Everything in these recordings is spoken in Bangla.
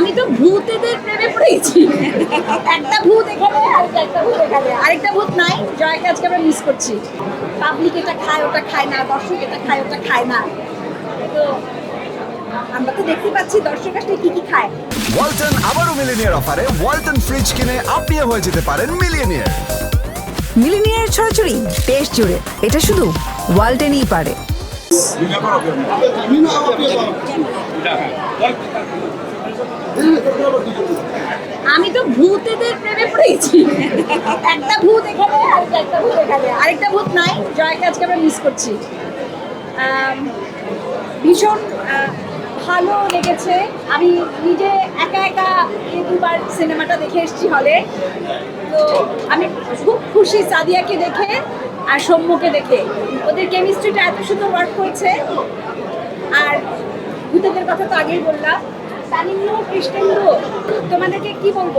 আমি তো ভূতেদের প্রেমে পড়েছি। একটা ভূত এখানে আরেকটা একটা ভূত এখানে। আরেকটা ভূত নাই জয়কে আজকে আমরা মিস করছি। পাবলিক এটা খায় ওটা খায় না দর্শক এটা খায় ওটা খায় না। তো আমরা তো দেখতে পাচ্ছি দর্শক আসলে কি কি খায়। ওয়ালটন আবারও মিলিনিয়ার অফারে ওয়ালটন ফ্রিজ কিনে আপনিও হয়ে যেতে পারেন মিলিয়নিয়ার মিলিনিয়ার ছড়াছড়ি দেশ জুড়ে। এটা শুধু ওয়ালটেনই পারে আমি তো ভূতেদের প্রেমে পড়েছি। একটা ভূত এখানে, আরেকটা, একটা ভূত এখানে। আরেকটা ভূত নাই জয়কে আজকে আমরা মিস করছি। ভীষণ ভালো লেগেছে। আমি নিজে একা একা দুবার সিনেমাটা দেখে এসেছি হলে তো আমি খুব খুশি সাদিয়াকে দেখে আর সৌম্যকে দেখে। ওদের কেমিস্ট্রিটা এত সুন্দর ওয়ার্ক করেছে। আর ভূতেদের কথা তো আগেই বললাম। তানিন্নু কৃষ্ণেন্দু তোমাদেরকে কি বলব?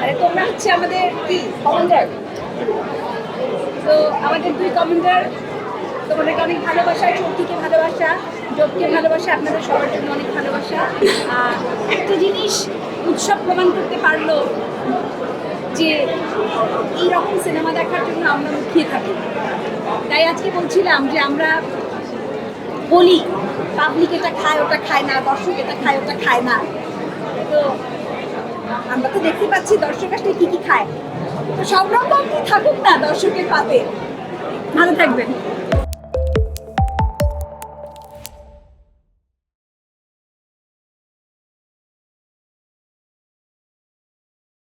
আরে তোমরা হচ্ছে আমাদের কি? কমান্ডার তো আমাদের দুই কমান্ডার তোমাদেরকে অনেক ভালোবাসা চোখটিকে ভালোবাসা যোগকে ভালোবাসা, আপনাদের সবার জন্য অনেক ভালোবাসা। আর একটা জিনিস উৎসব প্রমাণ করতে পারল যে এই রকম সিনেমা দেখার জন্য আমরা মুখিয়ে থাকি। তাই আজকে বলছিলাম যে আমরা বলি পাবলিক এটা খায়, ওটা খায় না, দর্শক এটা খায়, ওটা খায় না। তো আমরা তো দেখতে পাচ্ছি দর্শক আসলে কি কি খায়। তো সব রকম থাকুক না দর্শকের পাতে। ভালো থাকবেন।